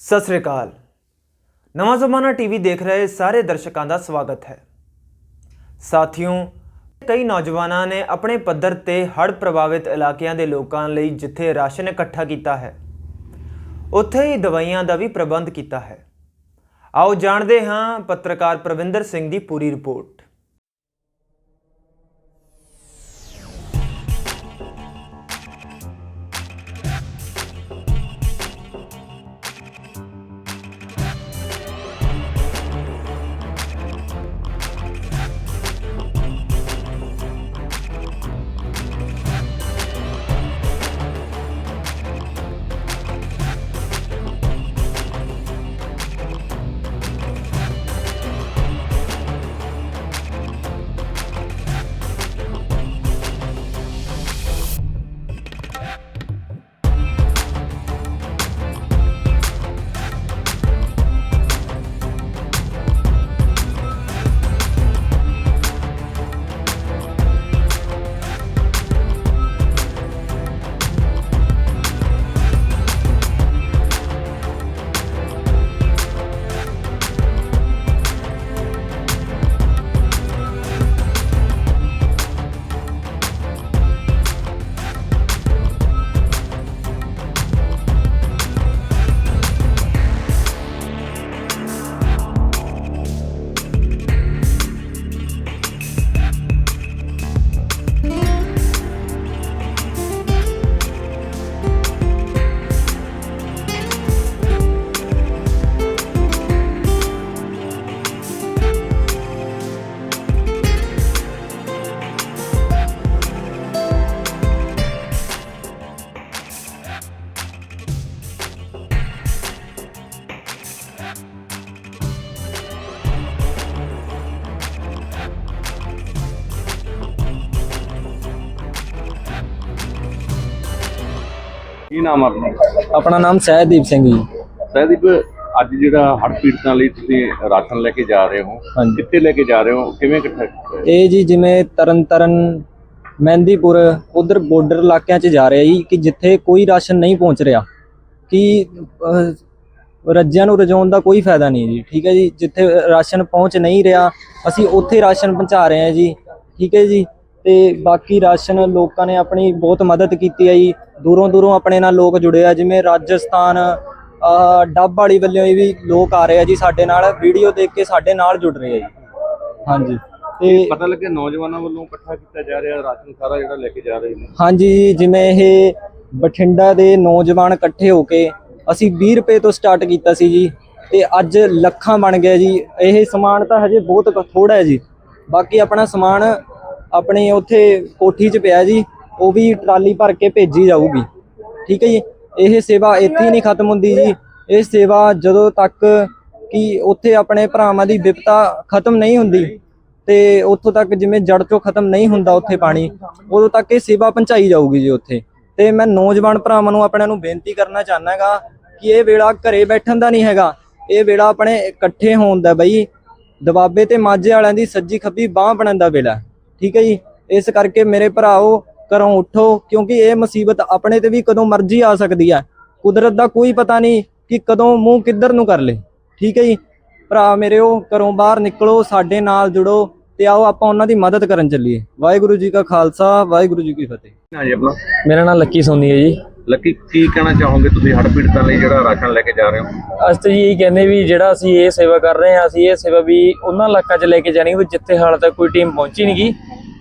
ਸਤਿ ਸ੍ਰੀ ਅਕਾਲ। ਨਵਾਂ ਜ਼ਮਾਨਾ ਟੀਵੀ ਦੇਖ ਰਹੇ ਸਾਰੇ ਦਰਸ਼ਕਾਂ ਦਾ ਸਵਾਗਤ ਹੈ। ਸਾਥੀਓ, ਕਈ ਨੌਜਵਾਨਾਂ ਨੇ ਆਪਣੇ ਪੱਧਰ ਤੇ ਹੜ੍ਹ ਪ੍ਰਭਾਵਿਤ ਇਲਾਕਿਆਂ ਦੇ ਲੋਕਾਂ ਲਈ ਜਿੱਥੇ ਰਾਸ਼ਨ ਇਕੱਠਾ ਕੀਤਾ ਹੈ, ਉੱਥੇ ਹੀ ਦਵਾਈਆਂ ਦਾ ਵੀ ਪ੍ਰਬੰਧ ਕੀਤਾ ਹੈ। ਆਓ ਜਾਣਦੇ ਹਾਂ ਪੱਤਰਕਾਰ ਪ੍ਰਵਿੰਦਰ ਸਿੰਘ ਦੀ ਪੂਰੀ ਰਿਪੋਰਟ। ਕੀ ਨਾਮ ਆ ਆਪਣਾ? ਆਪਣਾ ਨਾਮ ਸਹਿਦੀਪ ਸਿੰਘ ਜੀ। ਸਹਿਦੀਪ ਅੱਜ ਜਿਹੜਾ ਹੜ੍ਹ ਪੀੜਤਾਂ ਲਈ ਤੁਸੀਂ ਰਾਸ਼ਨ ਲੈ ਕੇ ਜਾ ਰਹੇ ਹੋ ਹਾਂਜੀ। ਕਿੱਥੇ ਲੈ ਕੇ ਜਾ ਰਹੇ ਹੋ? ਕਿਵੇਂ ਇਕੱਠਾ? ਇਹ ਜੀ ਜਿਵੇਂ ਤਰਨਤਰਨ ਮਹਿੰਦੀਪੁਰ ਉਧਰ ਬਾਰਡਰ ਇਲਾਕਿਆਂ 'ਚ ਜਾ ਰਿਹਾ ਜੀ ਕਿ ਜਿੱਥੇ ਕੋਈ ਰਾਸ਼ਨ ਨਹੀਂ ਪਹੁੰਚ ਰਿਹਾ ਕਿ ਅਹ, ਰੱਜਿਆਂ ਨੂੰ ਰਜਾਉਣ ਦਾ ਕੋਈ ਫਾਇਦਾ ਨਹੀਂ ਜੀ ਠੀਕ ਹੈ ਜੀ? ਜਿੱਥੇ ਰਾਸ਼ਨ ਪਹੁੰਚ ਨਹੀਂ ਰਿਹਾ ਅਸੀਂ ਉੱਥੇ ਰਾਸ਼ਨ ਪਹੁੰਚਾ ਰਹੇ ਹਾਂ ਜੀ ਠੀਕ ਹੈ ਜੀ? ਤੇ ਬਾਕੀ ਰਾਸ਼ਨ ਲੋਕਾਂ ਨੇ ਆਪਣੀ ਬਹੁਤ ਮਦਦ ਕੀਤੀ ਹੈ ਜੀ। ਦੂਰੋਂ ਦੂਰੋਂ ਆਪਣੇ ਨਾਲ ਲੋਕ ਜੁੜੇ ਆ ਜਿਵੇਂ ਰਾਜਸਥਾਨ ਡੱਬ ਵਾਲੀ ਵੱਲੋਂ ਵੀ ਲੋਕ ਆ ਰਹੇ ਆ ਜੀ ਸਾਡੇ ਨਾਲ। ਵੀਡੀਓ ਦੇਖ ਕੇ ਸਾਡੇ ਨਾਲ ਜੁੜ ਰਹੇ ਆ ਜੀ। ਹਾਂਜੀ। ਤੇ ਪਤਾ ਲੱਗਿਆ ਨੌਜਵਾਨਾਂ ਵੱਲੋਂ ਇਕੱਠਾ ਕੀਤਾ ਜਾ ਰਿਹਾ ਰਾਸ਼ਨ ਸਾਰਾ ਜਿਹੜਾ ਲੈ ਕੇ ਜਾ ਰਹੇ ਨੇ। ਹਾਂਜੀ ਜਿਵੇਂ ਇਹ ਬਠਿੰਡਾ ਦੇ ਨੌਜਵਾਨ ਇਕੱਠੇ ਹੋ ਕੇ ਅਸੀਂ 20 ਰੁਪਏ ਤੋਂ ਸਟਾਰਟ ਕੀਤਾ ਸੀ ਜੀ ਤੇ ਅੱਜ ਲੱਖਾਂ ਬਣ ਗਿਆ ਜੀ। ਇਹ ਸਮਾਨ ਤਾਂ ਹਜੇ ਬਹੁਤ ਥੋੜਾ ਹੈ ਜੀ। ਬਾਕੀ ਆਪਣਾ ਸਮਾਨ ਆਪਣੇ ਉੱਥੇ ਕੋਠੀ 'ਚ ਪਿਆ ਜੀ, ਉਹ ਵੀ ਟਰਾਲੀ ਭਰ ਕੇ ਭੇਜੀ ਜਾਊਗੀ। ਠੀਕ ਹੈ ਜੀ? ਇਹ ਸੇਵਾ ਇੱਥੇ ਨਹੀਂ ਖਤਮ ਹੁੰਦੀ ਜੀ। ਇਹ ਸੇਵਾ ਜਦੋਂ ਤੱਕ ਕਿ ਉੱਥੇ ਆਪਣੇ ਭਰਾਵਾਂ ਦੀ ਵਿਪਤਾ ਖਤਮ ਨਹੀਂ ਹੁੰਦੀ ਤੇ ਉੱਥੋਂ ਤੱਕ ਜਿਵੇਂ ਜੜ ਤੋਂ ਖਤਮ ਨਹੀਂ ਹੁੰਦਾ ਉੱਥੇ ਪਾਣੀ, ਉਦੋਂ ਤੱਕ ਇਹ ਸੇਵਾ ਪਹੁੰਚਾਈ ਜਾਊਗੀ ਜੀ ਉੱਥੇ। ਤੇ ਮੈਂ ਨੌਜਵਾਨ ਭਰਾਵਾਂ ਨੂੰ ਆਪਣਿਆਂ ਨੂੰ ਬੇਨਤੀ ਕਰਨਾ ਚਾਹੁੰਦਾ ਹੈਗਾ ਕਿ ਇਹ ਵੇਲਾ ਘਰੇ ਬੈਠਣ ਦਾ ਨਹੀਂ ਹੈਗਾ। ਇਹ ਵੇਲਾ ਆਪਣੇ ਇਕੱਠੇ ਹੋਣ ਦਾ ਬਈ ਦਬਾਬੇ ਤੇ ਮਾਝੇ ਵਾਲਿਆਂ ਦੀ ਸੱਜੀ ਖੱਬੀ ਬਾਹ ਬਣਨ ਦਾ ਵੇਲਾ। ਠੀਕ ਹੈ ਜੀ? ਇਸ ਕਰਕੇ ਮੇਰੇ ਭਰਾਓ ਘਰੋਂ ਉੱਠੋ ਕਿਉਂਕਿ ਇਹ ਮੁਸੀਬਤ ਆਪਣੇ ਤੇ ਵੀ ਕਦੋਂ ਮਰਜ਼ੀ ਆ ਸਕਦੀ ਹੈ। ਕੁਦਰਤ ਦਾ ਕੋਈ ਪਤਾ ਨਹੀਂ ਕਿ ਕਦੋਂ ਮੂੰਹ ਕਿੱਧਰ ਨੂੰ ਕਰ ਲੇ। ਠੀਕ ਹੈ ਜੀ? ਭਰਾ ਮੇਰਿਓ ਘਰੋਂ ਬਾਹਰ ਨਿਕਲੋ ਸਾਡੇ ਨਾਲ ਜੁੜੋ ਤੇ ਆਓ ਆਪਾਂ ਉਹਨਾਂ ਦੀ ਮਦਦ ਕਰਨ ਚੱਲੀਏ। ਵਾਹਿਗੁਰੂ ਜੀ ਕਾ ਖਾਲਸਾ ਵਾਹਿਗੁਰੂ ਜੀ ਕੀ ਫਤਿਹ। ਨਾ ਜੀ ਆਪਣਾ। ਮੇਰਾ ਨਾਮ ਲੱਕੀ ਸੋਨੀ ਹੈ ਜੀ। ਲੱਕੀ, ਕੀ ਕਹਿਣਾ ਚਾਹੋਗੇ ਤੁਸੀਂ ਹੜ੍ਹ ਪੀੜਤਾਂ ਲਈ ਜਿਹੜਾ ਰਾਸ਼ਨ ਲੈ ਕੇ ਜਾ ਰਹੇ ਹੋ? ਅਸੀਂ ਤਾਂ ਜੀ ਇਹ ਕਹਿੰਦੇ ਵੀ ਜਿਹੜਾ ਅਸੀਂ ਇਹ ਸੇਵਾ ਕਰ ਰਹੇ ਹਾਂ, ਅਸੀਂ ਇਹ ਸੇਵਾ ਵੀ ਉਹਨਾਂ ਇਲਾਕਿਆਂ 'ਚ ਲੈ ਕੇ ਜਾਣੀ, ਵੀ ਜਿੱਥੇ ਹਾਲ ਤੱਕ ਕੋਈ ਟੀਮ ਪਹੁੰਚੀ ਨਹੀਂ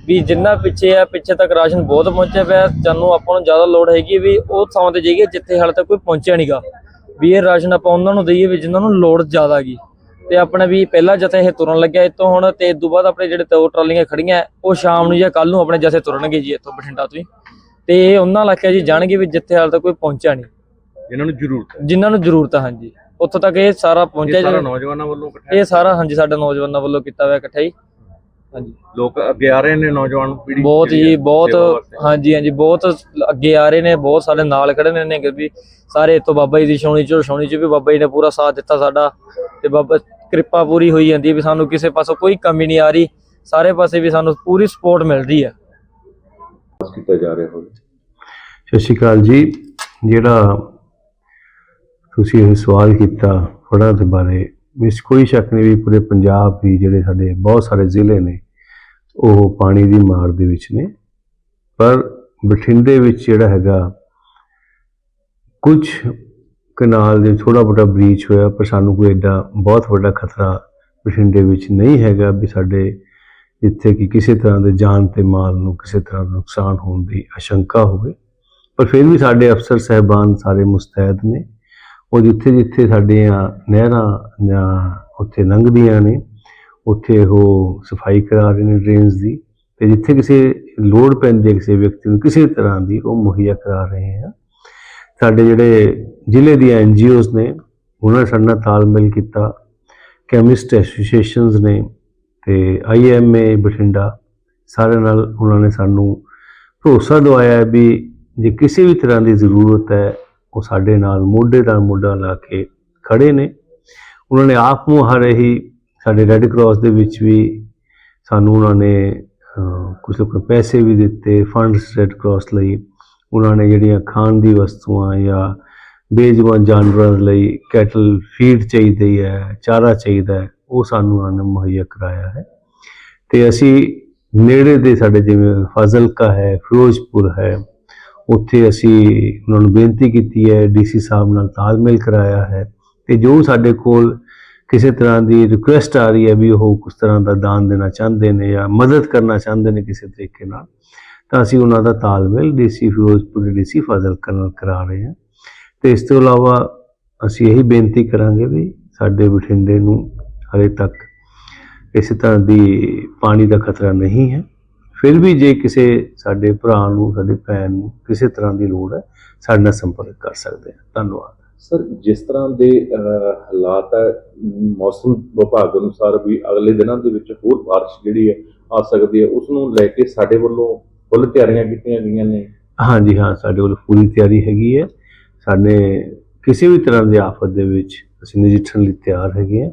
ਵੀ ਜਿੰਨਾ ਪਿੱਛੇ ਆ, ਪਿੱਛੇ ਤੱਕ ਰਾਸ਼ਨ ਬਹੁਤ ਪਹੁੰਚਿਆ ਪਿਆ ਜਾਨੂੰ ਆਪਾਂ ਨੂੰ ਜ਼ਿਆਦਾ ਲੋੜ ਹੈਗੀ ਵੀ ਉਹ ਥਾਂ ਤੇ ਜਾਈਏ ਜਿੱਥੇ ਹਾਲ ਤੱਕ ਕੋਈ ਪਹੁੰਚਿਆ ਨਹੀਂਗਾ ਵੀ ਇਹ ਰਾਸ਼ਨ ਆਪਾਂ ਉਹਨਾਂ ਨੂੰ ਦਈਏ ਵੀ ਜਿਨ੍ਹਾਂ ਨੂੰ ਲੋੜ ਜ਼ਿਆਦਾ ਗੀ। ਤੇ ਆਪਣਾ ਵੀ ਪਹਿਲਾ ਜਥੇ ਇਹ ਤੁਰਨ ਲੱਗਿਆ ਇੱਥੋਂ ਹੁਣ ਤੇ ਇਸ ਤੋਂ ਬਾਅਦ ਆਪਣੇ ਜਿਹੜੇ ਦੋ ਟਰਾਲੀਆਂ ਖੜੀਆਂ ਉਹ ਸ਼ਾਮ ਨੂੰ ਜਾਂ ਕੱਲ ਨੂੰ ਆਪਣੇ ਜਥੇ ਤੁਰਨਗੇ ਜੀ ਇੱਥੋਂ ਬਠਿੰਡਾ ਤੋਂ ਹੀ। ਤੇ ਇਹ ਉਹਨਾਂ ਇਲਾਕਿਆਂ 'ਚ ਜਾਣਗੇ ਵੀ ਜਿੱਥੇ ਹਾਲ ਤੱਕ ਕੋਈ ਪਹੁੰਚਿਆ ਨਹੀਂ। ਜਿਨ੍ਹਾਂ ਨੂੰ ਜ਼ਰੂਰਤ ਹੈ। ਜਿਨ੍ਹਾਂ ਨੂੰ ਜ਼ਰੂਰਤ ਆ ਹਾਂਜੀ। ਉੱਥੋਂ ਤੱਕ ਇਹ ਸਾਰਾ ਇਹ ਪਹੁੰਚਿਆ ਸਾਰਾ ਜਿਹੜਾ ਨੌਜਵਾਨਾਂ ਵੱਲੋਂ ਇਕੱਠਾ ਇਹ ਸਾਰਾ ਹਾਂਜੀ ਸਾਡੇ ਨੌਜਵਾਨਾਂ ਵੱਲੋਂ ਕੀਤਾ ਹੋਇਆ ਇਕੱਠਾ ਹੀ। ਹਾਂਜੀ। ਲੋਕ ਅੱਗੇ ਆ ਰਹੇ ਨੇ ਨੌਜਵਾਨ ਪੀੜ੍ਹੀ ਬਹੁਤ ਜਿਹੜੀ ਜੀ ਬਹੁਤ ਵਾਸਤੇ। ਹਾਂਜੀ ਹਾਂਜੀ ਬਹੁਤ ਅੱਗੇ ਆ ਰਹੇ ਨੇ ਬਹੁਤ ਸਾਡੇ ਨਾਲ ਖੜੇ ਨੇ ਨੇ ਕਿ ਵੀ ਸਾਰੇ ਇੱਥੋਂ ਬਾਬਾ ਜੀ ਦੀ ਛਾਉਣੀ ਚੋਂ ਛਾਉਣੀ ਚ ਵੀ ਬਾਬਾ ਜੀ ਨੇ ਪੂਰਾ ਸਾਥ ਦਿੱਤਾ ਸਾਡਾ। ਤੇ ਬਾਬਾ ਕਿਰਪਾ ਪੂਰੀ ਹੋਈ ਜਾਂਦੀ ਹੈ ਵੀ ਸਾਨੂੰ ਕਿਸੇ ਪਾਸੋਂ ਕੋਈ ਕਮੀ ਨਹੀਂ ਆ ਰਹੀ। ਸਾਰੇ ਪਾਸੇ ਵੀ ਸਾਨੂੰ ਪੂਰੀ ਸਪੋਰਟ ਮਿਲਦੀ ਹੈ। ਕੀਤਾ ਜਾ ਰਿਹਾ ਹੋਵੇ। ਸਤਿ ਸ਼੍ਰੀ ਅਕਾਲ ਜੀ। ਜਿਹੜਾ ਤੁਸੀਂ ਇਹ ਸਵਾਲ ਕੀਤਾ ਹੜ੍ਹਾਂ ਦੇ ਬਾਰੇ, ਵਿੱਚ ਕੋਈ ਸ਼ੱਕ ਨਹੀਂ ਵੀ ਪੂਰੇ ਪੰਜਾਬ ਵੀ ਜਿਹੜੇ ਸਾਡੇ ਬਹੁਤ ਸਾਰੇ ਜ਼ਿਲ੍ਹੇ ਨੇ, ਉਹ ਪਾਣੀ ਦੀ ਮਾਰ ਦੇ ਵਿੱਚ ਨੇ। ਪਰ ਬਠਿੰਡੇ ਵਿੱਚ ਜਿਹੜਾ ਹੈਗਾ ਕੁਝ ਕਨਾਲ ਦੇ ਥੋੜਾ ਬੜਾ ਬ੍ਰੀਚ ਹੋਇਆ, ਪਰ ਸਾਨੂੰ ਕੋਈ ਐਡਾ ਬਹੁਤ ਵੱਡਾ ਖਤਰਾ ਬਠਿੰਡੇ ਵਿੱਚ ਨਹੀਂ ਹੈਗਾ ਵੀ ਸਾਡੇ ਜਿੱਥੇ ਕਿ ਕਿਸੇ ਤਰ੍ਹਾਂ ਦੇ ਜਾਨ ਤੇ ਮਾਲ ਨੂੰ ਕਿਸੇ ਤਰ੍ਹਾਂ ਦਾ ਨੁਕਸਾਨ ਹੋਣ ਦੀ ਆਸ਼ੰਕਾ ਹੋਵੇ। ਪਰ ਫਿਰ ਵੀ ਸਾਡੇ ਅਫਸਰ ਸਹਿਬਾਨ ਸਾਰੇ ਮੁਸਤੈਦ ਨੇ। ਉਹ ਜਿੱਥੇ ਜਿੱਥੇ ਸਾਡੀਆਂ ਨਹਿਰਾਂ ਜਾਂ ਉੱਥੇ ਲੰਘਦੀਆਂ ਨੇ, ਉੱਥੇ ਉਹ ਸਫ਼ਾਈ ਕਰਾ ਰਹੇ ਨੇ ਡਰੇਨਸ ਦੀ। ਤੇ ਜਿੱਥੇ ਕਿਸੇ ਲੋੜ ਪੈਂਦੀ ਹੈ ਕਿਸੇ ਵਿਅਕਤੀ ਨੂੰ ਕਿਸੇ ਤਰ੍ਹਾਂ ਦੀ ਉਹ ਮੁਹੱਈਆ ਕਰਾ ਰਹੇ ਆ। ਸਾਡੇ ਜਿਹੜੇ ਜ਼ਿਲ੍ਹੇ ਦੀਆਂ ਐਨਜੀਓਜ਼ ਨੇ, ਉਹਨਾਂ ਨੇ ਸਾਡੇ ਨਾਲ ਤਾਲਮੇਲ ਕੀਤਾ। ਕੈਮਿਸਟ ਐਸੋਸੀਏਸ਼ਨਸ ਨੇ ਤੇ ਆਈਐਮਏ ਬਠਿੰਡਾ ਸਾਰੇ ਨਾਲ ਉਹਨਾਂ ਨੇ ਸਾਨੂੰ ਭਰੋਸਾ ਦਵਾਇਆ ਵੀ ਜੇ ਕਿਸੇ ਵੀ ਤਰ੍ਹਾਂ ਦੀ ਜ਼ਰੂਰਤ ਹੈ ਉਹ ਸਾਡੇ ਨਾਲ ਮੋਢੇ ਨਾਲ ਮੋਢਾ ਲਾ ਕੇ ਖੜੇ ਨੇ। ਉਹਨਾਂ ਨੇ ਆਪ ਮੁਹਾਰੇ ਹੀ ਸਾਡੇ ਰੈੱਡ ਕਰਾਸ ਦੇ ਵਿੱਚ ਵੀ ਸਾਨੂੰ ਉਹਨਾਂ ਨੇ ਅਹ, ਕੁਝ ਲੋਕ ਪੈਸੇ ਵੀ ਦਿੱਤੇ ਫੰਡਸ ਰੈੱਡ ਕਰਾਸ ਲਈ। ਉਹਨਾਂ ਨੇ ਜਿਹੜੀਆਂ ਖਾਣ ਦੀ ਵਸਤੂਆਂ ਜਾਂ ਬੇਜਵਾਨ ਜਾਨਵਰਾਂ ਲਈ ਕੈਟਲ ਫੀਡ ਚਾਹੀਦੀ ਹੈ ਚਾਰਾ ਚਾਹੀਦਾ ਹੈ। ਉਹ ਸਾਨੂੰ ਉਹਨਾਂ ਨੇ ਮੁਹੱਈਆ ਕਰਾਇਆ ਹੈ। ਤੇ ਅਸੀਂ ਨੇੜੇ ਦੇ ਸਾਡੇ ਜਿਵੇਂ ਫਾਜ਼ਿਲਕਾ ਹੈ, ਫਿਰੋਜ਼ਪੁਰ ਹੈ, ਉੱਥੇ ਅਸੀਂ ਉਹਨਾਂ ਨੂੰ ਬੇਨਤੀ ਕੀਤੀ ਹੈ, ਡੀਸੀ ਸਾਹਿਬ ਨਾਲ ਤਾਲਮੇਲ ਕਰਾਇਆ ਹੈ ਤੇ ਜੋ ਸਾਡੇ ਕੋਲ ਕਿਸੇ ਤਰ੍ਹਾਂ ਦੀ ਰਿਕੁਐਸਟ ਆ ਰਹੀ ਹੈ ਵੀ ਉਹ ਕਿਸ ਤਰ੍ਹਾਂ ਦਾ ਦਾਨ ਦੇਣਾ ਚਾਹੁੰਦੇ ਨੇ ਜਾਂ ਮਦਦ ਕਰਨਾ ਚਾਹੁੰਦੇ ਨੇ ਕਿਸੇ ਤਰੀਕੇ ਨਾਲ, ਤਾਂ ਅਸੀਂ ਉਹਨਾਂ ਦਾ ਤਾਲਮੇਲ ਡੀਸੀ ਫਿਰੋਜ਼ਪੁਰ ਦੇ ਡੀਸੀ ਫਾਜ਼ਿਲਕਾ ਨਾਲ ਕਰਾ ਰਹੇ ਹਾਂ। ਤੇ ਇਸ ਤੋਂ ਇਲਾਵਾ ਅਸੀਂ ਇਹੀ ਬੇਨਤੀ ਕਰਾਂਗੇ ਵੀ ਸਾਡੇ ਬਠਿੰਡੇ ਨੂੰ ਹਲੇ ਤੱਕ ਕਿਸੇ ਤਰ੍ਹਾਂ ਦੀ ਪਾਣੀ ਦਾ ਖਤਰਾ ਨਹੀਂ ਹੈ। ਫਿਰ ਵੀ ਜੇ ਕਿਸੇ ਸਾਡੇ ਭਰਾ ਨੂੰ ਸਾਡੇ ਭੈਣ ਨੂੰ ਕਿਸੇ ਤਰ੍ਹਾਂ ਦੀ ਲੋੜ ਹੈ ਸਾਡੇ ਨਾਲ ਸੰਪਰਕ ਕਰ ਸਕਦੇ ਆ ਧੰਨਵਾਦ। ਸਰ ਜਿਸ ਤਰ੍ਹਾਂ ਦੇ ਹਾਲਾਤ ਹੈ ਮੌਸਮ ਵਿਭਾਗ ਅਨੁਸਾਰ ਵੀ ਅਗਲੇ ਦਿਨਾਂ ਦੇ ਵਿੱਚ ਹੋਰ ਬਾਰਿਸ਼ ਜਿਹੜੀ ਹੈ ਆ ਸਕਦੀ ਹੈ ਉਸ ਨੂੰ ਲੈ ਕੇ ਸਾਡੇ ਵੱਲੋਂ ਫੁੱਲ ਤਿਆਰੀਆਂ ਕੀਤੀਆਂ ਗਈਆਂ ਨੇ। ਹਾਂਜੀ ਹਾਂ ਸਾਡੇ ਕੋਲ ਪੂਰੀ ਤਿਆਰੀ ਹੈਗੀ ਹੈ। ਸਾਡੇ ਕਿਸੇ ਵੀ ਤਰ੍ਹਾਂ ਦੀ ਆਫਤ ਦੇ ਵਿੱਚ ਅਸੀਂ ਨਜਿੱਠਣ ਲਈ ਤਿਆਰ ਹੈਗੇ ਹਾਂ।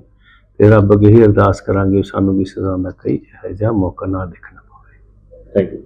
ਤੇ ਰੱਬ ਅੱਗੇ ਹੀ ਅਰਦਾਸ ਕਰਾਂਗੇ, ਸਾਨੂੰ ਕਿਸੇ ਤਰ੍ਹਾਂ ਦਾ ਕਈ ਇਹੋ ਜਿਹਾ ਮੌਕਾ ਨਾ ਦੇਖਣਾ ਪਵੇ। Thank you